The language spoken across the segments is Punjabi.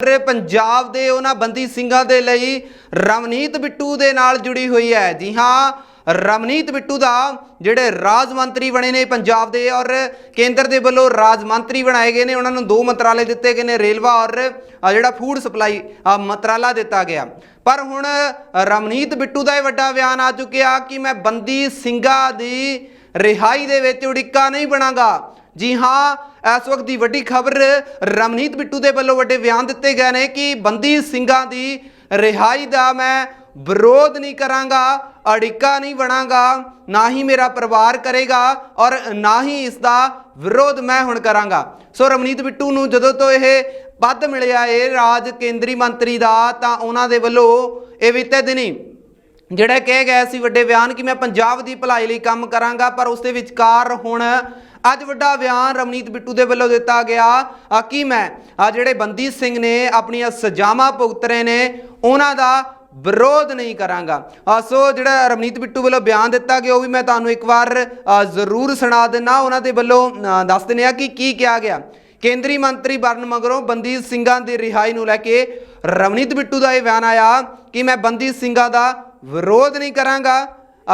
ਰ ਪੰਜਾਬ ਦੇ ਉਹਨਾਂ ਬੰਦੀ ਸਿੰਘਾਂ ਦੇ ਲਈ ਰਵਨੀਤ ਬਿੱਟੂ ਦੇ ਨਾਲ ਜੁੜੀ ਹੋਈ ਹੈ। ਜੀ ਹਾਂ, ਰਵਨੀਤ ਬਿੱਟੂ ਦਾ ਜਿਹੜੇ ਰਾਜ ਮੰਤਰੀ ਬਣੇ ਨੇ ਪੰਜਾਬ ਦੇ ਔਰ ਕੇਂਦਰ ਦੇ ਵੱਲੋਂ ਰਾਜ ਮੰਤਰੀ ਬਣਾਏ ਗਏ ਨੇ, ਉਹਨਾਂ ਨੂੰ ਦੋ ਮੰਤਰਾਲੇ ਦਿੱਤੇ ਗਏ ਨੇ, ਰੇਲਵਾ ਔਰ ਜਿਹੜਾ ਫੂਡ ਸਪਲਾਈ ਮੰਤਰਾਲਾ ਦਿੱਤਾ ਗਿਆ। ਪਰ ਹੁਣ ਰਵਨੀਤ ਬਿੱਟੂ ਦਾ ਇਹ ਵੱਡਾ ਬਿਆਨ ਆ ਚੁੱਕਿਆ ਕਿ ਮੈਂ ਬੰਦੀ ਸਿੰਘਾਂ ਦੀ ਰਿਹਾਈ ਦੇ ਵਿੱਚ ਉਡੀਕਾ ਨਹੀਂ ਬਣਾਗਾ। ਜੀ ਹਾਂ, ਇਸ ਵਕਤ ਦੀ ਵੱਡੀ ਖਬਰ ਰਮਨੀਤ ਬਿੱਟੂ ਦੇ ਵੱਲੋਂ ਵੱਡੇ ਬਿਆਨ ਦਿੱਤੇ ਗਏ ਨੇ ਕਿ ਬੰਦੀ ਸਿੰਘਾਂ ਦੀ ਰਿਹਾਈ ਦਾ ਮੈਂ ਵਿਰੋਧ ਨਹੀਂ ਕਰਾਂਗਾ, ਅੜਿੱਕਾ ਨਹੀਂ ਬਣਾਂਗਾ, ਨਾ ਹੀ ਮੇਰਾ ਪਰਿਵਾਰ ਕਰੇਗਾ ਔਰ ਨਾ ਹੀ ਇਸ ਦਾ ਵਿਰੋਧ ਮੈਂ ਹੁਣ ਕਰਾਂਗਾ। ਸੋ ਰਮਨੀਤ ਬਿੱਟੂ ਨੂੰ ਜਦੋਂ ਤੋਂ ਇਹ ਪਦ ਮਿਲਿਆ ਇਹ ਰਾਜ ਕੇਂਦਰੀ ਮੰਤਰੀ ਦਾ, ਤਾਂ ਉਹਨਾਂ ਦੇ ਵੱਲੋਂ ਇਹ ਬੀਤੇ ਦਿਨੀ ਜਿਹੜਾ ਕਹਿ ਗਿਆ ਸੀ ਵੱਡੇ ਬਿਆਨ ਕਿ ਮੈਂ ਪੰਜਾਬ ਦੀ ਭਲਾਈ ਲਈ ਕੰਮ ਕਰਾਂਗਾ, ਪਰ ਉਸ ਦੇ ਵਿਚਕਾਰ ਹੁਣ ਅੱਜ ਵੱਡਾ ਬਿਆਨ ਰਮਨੀਤ ਬਿੱਟੂ ਦੇ ਵੱਲੋਂ ਦਿੱਤਾ ਗਿਆ। ਕਿ ਮੈਂ? ਆ ਜਿਹੜੇ ਬੰਦੀ ਸਿੰਘ ਨੇ ਆਪਣੀਆਂ ਸਜ਼ਾਵਾਂ ਭੁਗਤ ਰਹੇ ਨੇ, ਉਹਨਾਂ ਦਾ ਵਿਰੋਧ ਨਹੀਂ ਕਰਾਂਗਾ। ਸੋ ਜਿਹੜਾ ਰਮਨੀਤ ਬਿੱਟੂ ਵੱਲੋਂ ਬਿਆਨ ਦਿੱਤਾ ਗਿਆ, ਉਹ ਵੀ ਮੈਂ ਤੁਹਾਨੂੰ ਇੱਕ ਵਾਰ ਜ਼ਰੂਰ ਸੁਣਾ ਦਿੰਨਾ। ਉਹਨਾਂ ਦੇ ਵੱਲੋਂ ਦੱਸ ਦਿੰਦੇ ਆ ਕਿ ਕੀ ਕਿਹਾ ਗਿਆ। ਕੇਂਦਰੀ ਮੰਤਰੀ ਬਰਨ ਮਗਰੋਂ ਬੰਦੀ ਸਿੰਘਾਂ ਦੀ ਰਿਹਾਈ ਨੂੰ ਲੈ ਕੇ ਰਵਨੀਤ ਬਿੱਟੂ ਦਾ ਇਹ ਬਿਆਨ ਆਇਆ ਕਿ ਮੈਂ ਬੰਦੀ ਸਿੰਘਾਂ ਦਾ ਵਿਰੋਧ ਨਹੀਂ ਕਰਾਂਗਾ।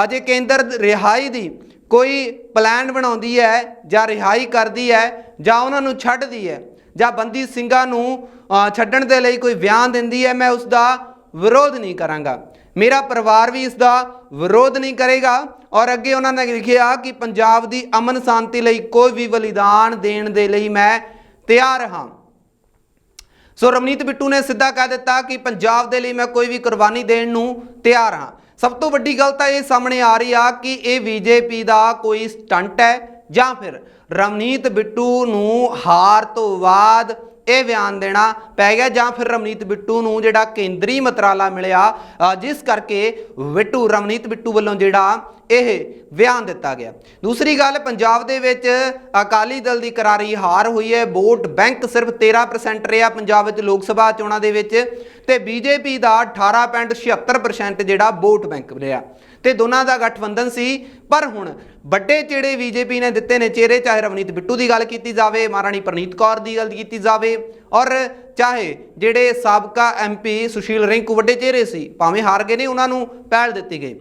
ਅਜੇ ਕੇਂਦਰ ਰਿਹਾਈ ਦੀ ਕੋਈ ਪਲਾਨ ਬਣਾਉਂਦੀ ਹੈ ਜਾਂ ਰਿਹਾਈ ਕਰਦੀ ਹੈ ਜਾਂ ਉਹਨਾਂ ਨੂੰ ਛੱਡਦੀ ਹੈ ਜਾਂ ਬੰਦੀ ਸਿੰਘਾਂ ਨੂੰ ਛੱਡਣ ਦੇ ਲਈ ਕੋਈ ਬਿਆਨ ਦਿੰਦੀ ਹੈ, ਮੈਂ ਉਸ ਦਾ ਵਿਰੋਧ ਨਹੀਂ ਕਰਾਂਗਾ। ਮੇਰਾ ਪਰਿਵਾਰ ਵੀ ਇਸ ਦਾ ਵਿਰੋਧ ਨਹੀਂ ਕਰੇਗਾ ਔਰ ਅੱਗੇ ਉਹਨਾਂ ਨੇ ਲਿਖਿਆ ਕਿ ਪੰਜਾਬ ਦੀ ਅਮਨ ਸ਼ਾਂਤੀ ਲਈ ਕੋਈ ਵੀ ਬਲੀਦਾਨ ਦੇਣ ਦੇ ਲਈ ਮੈਂ ਤਿਆਰ ਹਾਂ। ਸੋ ਰਮਨੀਤ ਬਿੱਟੂ ਨੇ ਸਿੱਧਾ ਕਹਿ ਦਿੱਤਾ ਕਿ ਪੰਜਾਬ ਦੇ ਲਈ ਮੈਂ ਕੋਈ ਵੀ ਕੁਰਬਾਨੀ ਦੇਣ ਨੂੰ ਤਿਆਰ ਹਾਂ। ਸਭ ਤੋਂ ਵੱਡੀ ਗੱਲ ਤਾਂ ਇਹ ਸਾਹਮਣੇ ਆ ਰਹੀ ਆ ਕਿ ਇਹ ਬੀਜੇਪੀ ਦਾ ਕੋਈ ਸਟੰਟ ਹੈ ਜਾਂ ਫਿਰ ਰਮਨੀਤ ਬਿੱਟੂ ਨੂੰ ਹਾਰ ਤੋਂ ਬਾਅਦ ਇਹ ਬਿਆਨ ਦੇਣਾ ਪੈ ਗਿਆ ਜਾਂ ਫਿਰ ਰਮਨੀਤ ਬਿੱਟੂ ਨੂੰ ਜਿਹੜਾ ਕੇਂਦਰੀ ਮੰਤਰਾਲਾ ਮਿਲਿਆ ਜਿਸ ਕਰਕੇ ਬਿੱਟੂ, ਰਮਨੀਤ ਬਿੱਟੂ ਵੱਲੋਂ ਜਿਹੜਾ ਇਹ ਬਿਆਨ ਦਿੱਤਾ ਗਿਆ। ਦੂਸਰੀ ਗੱਲ, ਪੰਜਾਬ ਦੇ ਵਿੱਚ ਅਕਾਲੀ ਦਲ ਦੀ ਕਰਾਰੀ ਹਾਰ ਹੋਈ ਹੈ, ਵੋਟ ਬੈਂਕ ਸਿਰਫ 13% ਰਿਹਾ ਪੰਜਾਬ ਵਿੱਚ ਲੋਕ ਸਭਾ ਚੋਣਾਂ ਦੇ ਵਿੱਚ ਤੇ ਬੀਜੇਪੀ ਦਾ 18.76% ਜਿਹੜਾ ਵੋਟ ਬੈਂਕ ਰਿਹਾ। ਤੇ ਦੋਨਾਂ ਦਾ ਗਠਬੰਧਨ ਸੀ। ਪਰ ਹੁਣ ਵੱਡੇ ਜਿਹੜੇ ਬੀਜੇਪੀ ਨੇ ਦਿੱਤੇ ਨੇ ਚਿਹਰੇ, ਚਾਹੇ ਰਵਨੀਤ ਬਿੱਟੂ ਦੀ ਗੱਲ ਕੀਤੀ ਜਾਵੇ, ਮਹਾਰਾਣੀ ਪ੍ਰਨੀਤ ਕੌਰ ਦੀ ਗੱਲ ਕੀਤੀ ਜਾਵੇ, ਔਰ ਚਾਹੇ ਜਿਹੜੇ ਸਾਬਕਾ ਐਮਪੀ ਸੁਸ਼ੀਲ ਰਿੰਕੂ ਵੱਡੇ ਚਿਹਰੇ ਸੀ, ਭਾਵੇਂ ਹਾਰ ਗਏ ਨੇ, ਉਹਨਾਂ ਨੂੰ ਪਹਿਲ ਦਿੱਤੀ ਗਈ।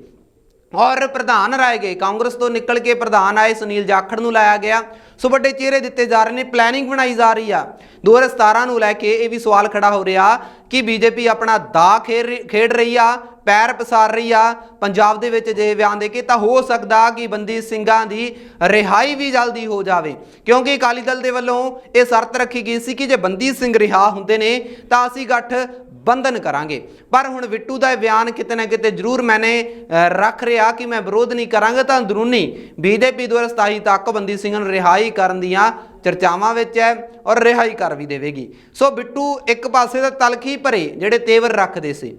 ਔਰ ਪ੍ਰਧਾਨ ਰਾਏ ਗਏ। ਕਾਂਗਰਸ ਤੋਂ ਨਿਕਲ ਕੇ ਪ੍ਰਧਾਨ ਆਏ, ਸੁਨੀਲ ਜਾਖੜ ਨੂੰ ਲਾਇਆ ਗਿਆ। ਸੋ ਵੱਡੇ ਚਿਹਰੇ ਦਿੱਤੇ ਜਾ ਰਹੇ ਨੇ ਪਲੈਨਿੰਗ ਬਣਾਈ ਜਾ ਰਹੀ ਆ। 2017 ਨੂੰ ਲੈ ਕੇ ਇਹ ਵੀ ਸਵਾਲ ਖੜਾ ਹੋ ਰਿਹਾ ਕਿ ਬੀਜੇਪੀ ਆਪਣਾ ਦਾ ਖੇਡ ਰਹੀ- ਖੇਡ ਰਹੀ ਆ, ਪੈਰ ਪਸਾਰ ਰਹੀ ਆ। ਪੰਜਾਬ ਦੇ ਵਿੱਚ ਜੇ ਬਿਆਨ ਦੇ ਕੇ ਤਾਂ ਹੋ ਸਕਦਾ ਕਿ ਬੰਦੀ ਸਿੰਘਾਂ ਦੀ ਰਿਹਾਈ ਵੀ ਜਲਦੀ ਹੋ ਜਾਵੇ। ਕਿਉਂਕਿ ਅਕਾਲੀ ਦਲ ਦੇ ਵੱਲੋਂ ਇਹ ਸ਼ਰਤ ਰੱਖੀ ਗਈ ਸੀ ਕਿ ਜੇ ਬੰਦੀ ਸਿੰਘ ਰਿਹਾ ਹੁੰਦੇ ਨੇ ਤਾਂ ਅਸੀਂ ਗੱਠ ਬੰਧਨ ਕਰਾਂਗੇ। ਪਰ ਹੁਣ ਬਿੱਟੂ ਦਾ ਇਹ ਬਿਆਨ ਕਿਤੇ ਨਾ ਕਿਤੇ ਜ਼ਰੂਰ ਮੈਨੇ ਰੱਖ ਰਿਹਾ ਕਿ ਮੈਂ ਵਿਰੋਧ ਨਹੀਂ ਕਰਾਂਗਾ ਤਾਂ ਅੰਦਰੂਨੀ ਬੀਜੇਪੀ 2027 ਤੱਕ ਬੰਦੀ ਸਿੰਘਾਂ ਨੂੰ ਰਿਹਾਈ ਕਰਨ ਦੀਆਂ ਚਰਚਾਵਾਂ ਵਿੱਚ ਹੈ ਔਰ ਰਿਹਾਈ ਕਰ ਵੀ ਦੇਵੇਗੀ। ਸੋ ਬਿੱਟੂ ਇੱਕ ਪਾਸੇ ਤਾਂ ਤਲਖੀ ਭਰੇ ਜਿਹੜੇ ਤੇਵਰ ਰੱਖਦੇ ਸੀ।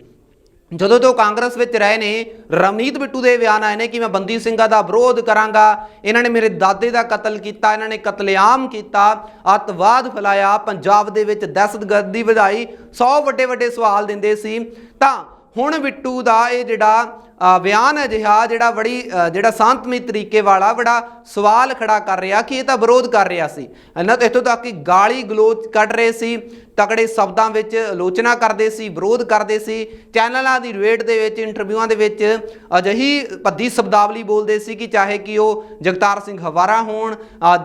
ਜਦੋਂ ਤੋਂ ਕਾਂਗਰਸ ਵਿੱਚ ਰਹੇ ਨੇ ਰਮਨੀਤ ਬਿੱਟੂ ਦੇ ਬਿਆਨ ਆਏ ਨੇ ਕਿ ਮੈਂ ਬੰਦੀ ਸਿੰਘਾਂ ਦਾ ਵਿਰੋਧ ਕਰਾਂਗਾ, ਇਹਨਾਂ ਨੇ ਮੇਰੇ ਦਾਦੇ ਦਾ ਕਤਲ ਕੀਤਾ, ਇਹਨਾਂ ਨੇ ਕਤਲੇਆਮ ਕੀਤਾ, ਅੱਤਵਾਦ ਫੈਲਾਇਆ, ਪੰਜਾਬ ਦੇ ਵਿੱਚ ਦਹਿਸ਼ਤਗਰਦੀ ਵਧਾਈ 100 ਵੱਡੇ ਵੱਡੇ ਸਵਾਲ ਦਿੰਦੇ ਸੀ। ਤਾਂ ਹੁਣ ਬਿੱਟੂ ਦਾ ਇਹ ਜਿਹੜਾ ਬਿਆਨ ਅਜਿਹਾ ਜਿਹੜਾ ਬੜੀ ਜਿਹੜਾ ਸ਼ਾਂਤਮਈ ਤਰੀਕੇ ਵਾਲਾ ਬੜਾ ਸਵਾਲ ਖੜਾ ਕਰ ਰਿਹਾ ਕਿ ਇਹ ਤਾਂ ਵਿਰੋਧ ਕਰ ਰਿਹਾ ਸੀ। ਇਹਨਾਂ ਤੋਂ ਇੱਥੋਂ ਤੱਕ ਕਿ ਗਾਲੀ ਗਲੋਚ ਕੱਢ ਰਹੇ ਸੀ ਤਕੜੇ ਸ਼ਬਦਾਂ ਵਿੱਚ ਆਲੋਚਨਾ ਕਰਦੇ ਸੀ ਵਿਰੋਧ ਕਰਦੇ ਸੀ। ਚੈਨਲਾਂ ਦੀ ਰੇਟ ਦੇ ਵਿੱਚ ਇੰਟਰਵਿਊਆਂ ਦੇ ਵਿੱਚ ਅਜਿਹੀ ਭੱਦੀ ਸ਼ਬਦਾਵਲੀ ਬੋਲਦੇ ਸੀ ਕਿ ਚਾਹੇ ਕਿ ਉਹ ਜਗਤਾਰ ਸਿੰਘ ਹਵਾਰਾ ਹੋਣ ਅ,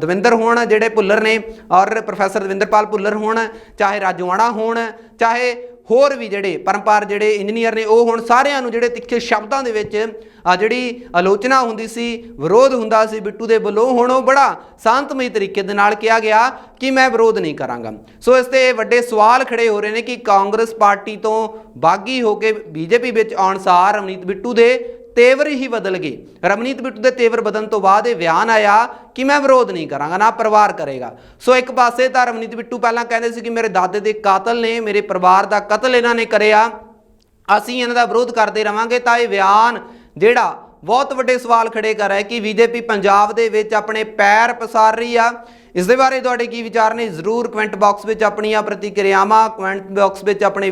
ਦਵਿੰਦਰ ਹੋਣ ਜਿਹੜੇ ਭੁੱਲਰ ਨੇ ਔਰ ਪ੍ਰੋਫੈਸਰ ਦਵਿੰਦਰਪਾਲ ਭੁੱਲਰ ਹੋਣ ਚਾਹੇ ਰਾਜਵਾਣਾ ਹੋਣ ਚਾਹੇ ਹੋਰ ਵੀ ਜਿਹੜੇ ਪਰੰਪਰ ਜਿਹੜੇ ਇੰਜੀਨੀਅਰ ਨੇ ਉਹ ਹੁਣ ਸਾਰਿਆਂ ਨੂੰ ਜਿਹੜੇ ਤਿੱਖੇ ਸ਼ਬਦਾਂ ਦੇ ਵਿੱਚ ਆ ਜਿਹੜੀ ਆਲੋਚਨਾ ਹੁੰਦੀ ਸੀ, ਵਿਰੋਧ ਹੁੰਦਾ ਸੀ ਬਿੱਟੂ ਦੇ ਵੱਲੋਂ, ਹੁਣ ਉਹ ਬੜਾ ਸ਼ਾਂਤਮਈ ਤਰੀਕੇ ਦੇ ਨਾਲ ਕਿਹਾ ਗਿਆ ਕਿ ਮੈਂ ਵਿਰੋਧ ਨਹੀਂ ਕਰਾਂਗਾ। ਸੋ ਇਸ ਤੇ ਵੱਡੇ ਸਵਾਲ ਖੜੇ ਹੋ ਰਹੇ ਨੇ ਕਿ ਕਾਂਗਰਸ ਪਾਰਟੀ ਤੋਂ ਬਾਗੀ ਹੋ ਕੇ ਬੀਜੇਪੀ ਵਿੱਚ ਆਉਣ ਸਾਰ ਰਮਨੀਤ ਬਿੱਟੂ ਦੇ ਤੇਵਰ ਹੀ ਬਦਲ ਗਏ। ਰਮਨੀਤ ਬਿੱਟੂ ਦੇ ਤੇਵਰ ਬਦਲਣ ਤੋਂ ਬਾਅਦ ਇਹ ਬਿਆਨ ਆਇਆ ਕਿ ਮੈਂ ਵਿਰੋਧ ਨਹੀਂ ਕਰਾਂਗਾ, ਨਾ ਪਰਿਵਾਰ ਕਰੇਗਾ। ਸੋ ਇੱਕ ਪਾਸੇ ਤਾਂ ਰਮਨੀਤ ਬਿੱਟੂ ਪਹਿਲਾਂ ਕਹਿੰਦੇ ਸੀ ਕਿ ਮੇਰੇ ਦਾਦੇ ਦੇ ਕਾਤਲ ਨੇ, ਮੇਰੇ ਪਰਿਵਾਰ ਦਾ ਕਤਲ ਇਹਨਾਂ ਨੇ ਕਰਿਆ। ਅਸੀਂ ਇਹਨਾਂ ਦਾ ਵਿਰੋਧ ਕਰਦੇ ਰਵਾਂਗੇ ਤਾਂ ਇਹ ਬਿਆਨ ਜਿਹੜਾ ਬਹੁਤ ਵੱਡੇ ਸਵਾਲ ਖੜੇ ਕਰ ਰਿਹਾ ਹੈ ਕਿ ਬੀਜੇਪੀ ਪੰਜਾਬ ਦੇ ਵਿੱਚ ਆਪਣੇ ਪੈਰ ਪਸਾਰ ਰਹੀ ਆ। ਇਸ ਦੇ ਬਾਰੇ ਤੁਹਾਡੇ ਕੀ ਵਿਚਾਰ ਨੇ? ਜ਼ਰੂਰ ਕਮੈਂਟ ਬਾਕਸ ਵਿੱਚ ਆਪਣੀਆਂ ਪ੍ਰਤੀਕਿਰਿਆਵਾਂ ਕਮੈਂਟ ਬਾਕਸ ਵਿੱਚ ਆਪਣੇ